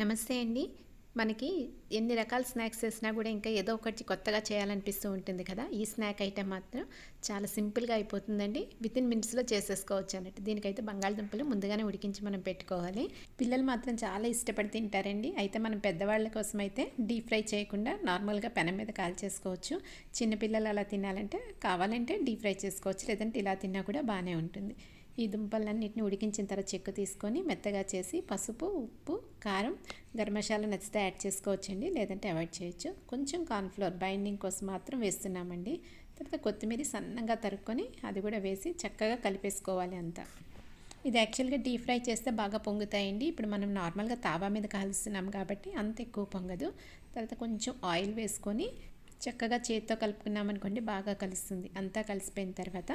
నమస్తే అండి. మనకి ఎన్ని రకాల స్నాక్స్ చేసినా కూడా ఇంకా ఏదో ఒకటి కొత్తగా చేయాలనిపిస్తూ ఉంటుంది కదా. ఈ స్నాక్ ఐటెం మాత్రం చాలా సింపుల్గా అయిపోతుందండి. విత్ ఇన్ మినిట్స్లో చేసేసుకోవచ్చు అన్నట్టు. దీనికైతే బంగాళదుంపలు ముందుగానే ఉడికించి మనం పెట్టుకోవాలి. పిల్లలు మాత్రం చాలా ఇష్టపడి తింటారండి. అయితే మనం పెద్దవాళ్ళ కోసం అయితే డీప్ ఫ్రై చేయకుండా నార్మల్గా పెనం మీద కాల్చేసుకోవచ్చు. చిన్నపిల్లలు అలా తినాలంటే కావాలంటే డీప్ ఫ్రై చేసుకోవచ్చు. లేదంటే ఇలా తిన్నా కూడా బాగానే ఉంటుంది. ఈ దుంపలన్నింటిని ఉడికించిన తర్వాత చెక్కు తీసుకొని మెత్తగా చేసి పసుపు ఉప్పు కారం గరం నచ్చితే యాడ్ చేసుకోవచ్చండి లేదంటే అవాయిడ్ చేయొచ్చు. కొంచెం కార్న్ఫ్లోర్ బైండింగ్ కోసం మాత్రం వేస్తున్నామండి. తర్వాత కొత్తిమీర సన్నగా తరుక్కొని అది కూడా వేసి చక్కగా కలిపేసుకోవాలి అంతా. ఇది యాక్చువల్గా డీప్ ఫ్రై చేస్తే బాగా పొంగుతాయండి. ఇప్పుడు మనం నార్మల్గా తావా మీద కాలుస్తున్నాం కాబట్టి అంత ఎక్కువ పొంగదు. తర్వాత కొంచెం ఆయిల్ వేసుకొని చక్కగా చేతితో కలుపుకున్నామనుకోండి బాగా కలుస్తుంది. అంతా కలిసిపోయిన తర్వాత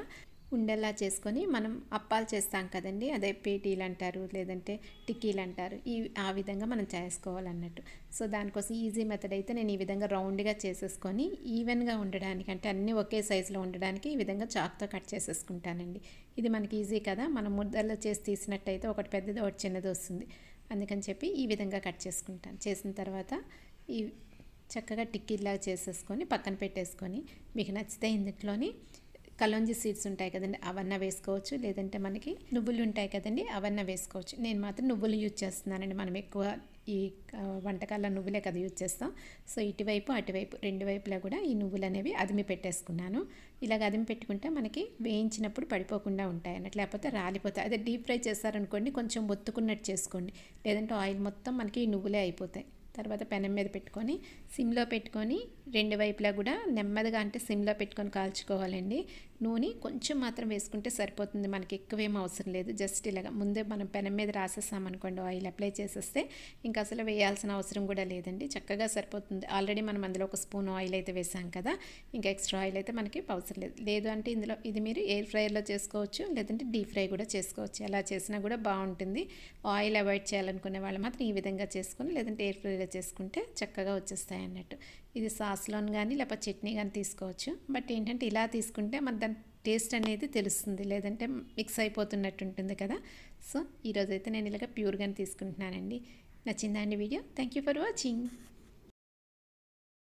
ఉండేలా చేసుకొని మనం అప్పాలు చేస్తాం కదండి. అదే పేటీలు అంటారు లేదంటే టిక్కీలు అంటారు. ఈ ఆ విధంగా మనం చేసుకోవాలన్నట్టు. సో దానికోసం ఈజీ మెథడ్ అయితే నేను ఈ విధంగా రౌండ్గా చేసేసుకొని ఈవెన్గా ఉండడానికి అంటే అన్నీ ఒకే సైజులో ఉండడానికి ఈ విధంగా చాక్తో కట్ చేసేసుకుంటానండి. ఇది మనకి ఈజీ కదా. మనం ముద్దల్లో చేసి తీసినట్టయితే ఒకటి పెద్దది ఒకటి చిన్నది వస్తుంది. అందుకని చెప్పి ఈ విధంగా కట్ చేసుకుంటాను. చేసిన తర్వాత ఈ చక్కగా టిక్కీలాగా చేసేసుకొని పక్కన పెట్టేసుకొని మీకు నచ్చితే ఇందులోని కలోంజి సీడ్స్ ఉంటాయి కదండి అవన్నీ వేసుకోవచ్చు. లేదంటే మనకి నువ్వులు ఉంటాయి కదండి అవన్న వేసుకోవచ్చు. నేను మాత్రం నువ్వులు యూజ్ చేస్తున్నానండి. మనం ఎక్కువ ఈ వంటకాల నువ్వులే కదా యూజ్ చేస్తాం. సో ఇటువైపు అటువైపు రెండు వైపులా కూడా ఈ నువ్వులు అనేవి అదిమి పెట్టేసుకున్నాను. ఇలాగ అదిమి పెట్టుకుంటే మనకి వేయించినప్పుడు పడిపోకుండా ఉంటాయి అన్నట్టు. లేకపోతే రాలిపోతాయి. అదే డీప్ ఫ్రై చేస్తారనుకోండి కొంచెం ఒత్తుకున్నట్టు చేసుకోండి. లేదంటే ఆయిల్ మొత్తం మనకి ఈ నువ్వులే అయిపోతాయి. తర్వాత పెనం మీద పెట్టుకొని సిమ్లో పెట్టుకొని రెండు వైపులా కూడా నెమ్మదిగా అంటే సిమ్లో పెట్టుకొని కాల్చుకోవాలండి. నూనె కొంచెం మాత్రం వేసుకుంటే సరిపోతుంది. మనకి ఎక్కువేం అవసరం లేదు. జస్ట్ ఇలాగ ముందే మనం పెనం మీద రాసేస్తామనుకోండి ఆయిల్ అప్లై చేసేస్తే ఇంకా అసలు వేయాల్సిన అవసరం కూడా లేదండి. చక్కగా సరిపోతుంది. ఆల్రెడీ మనం అందులో ఒక స్పూన్ ఆయిల్ అయితే వేసాం కదా ఇంకా ఎక్స్ట్రా ఆయిల్ అయితే మనకి అవసరం లేదు. లేదు అంటే ఇందులో ఇది మీరు ఎయిర్ ఫ్రైయర్లో చేసుకోవచ్చు లేదంటే డీప్ ఫ్రై కూడా చేసుకోవచ్చు. ఎలా చేసినా కూడా బాగుంటుంది. ఆయిల్ అవాయిడ్ చేయాలనుకునే వాళ్ళు మాత్రం ఈ విధంగా చేసుకుని లేదంటే ఎయిర్ ఫ్రైలో చేసుకుంటే చక్కగా వచ్చేస్తాయి అన్నట్టు. ఇది సాస్లోని కానీ లేకపోతే చట్నీ కానీ తీసుకోవచ్చు. బట్ ఏంటంటే ఇలా తీసుకుంటే మన దాని టేస్ట్ అనేది తెలుస్తుంది. లేదంటే మిక్స్ అయిపోతున్నట్టు ఉంటుంది కదా. సో ఈరోజైతే నేను ఇలాగ ప్యూర్గానే తీసుకుంటున్నానండి. నచ్చిందా అండి video? Thank you for watching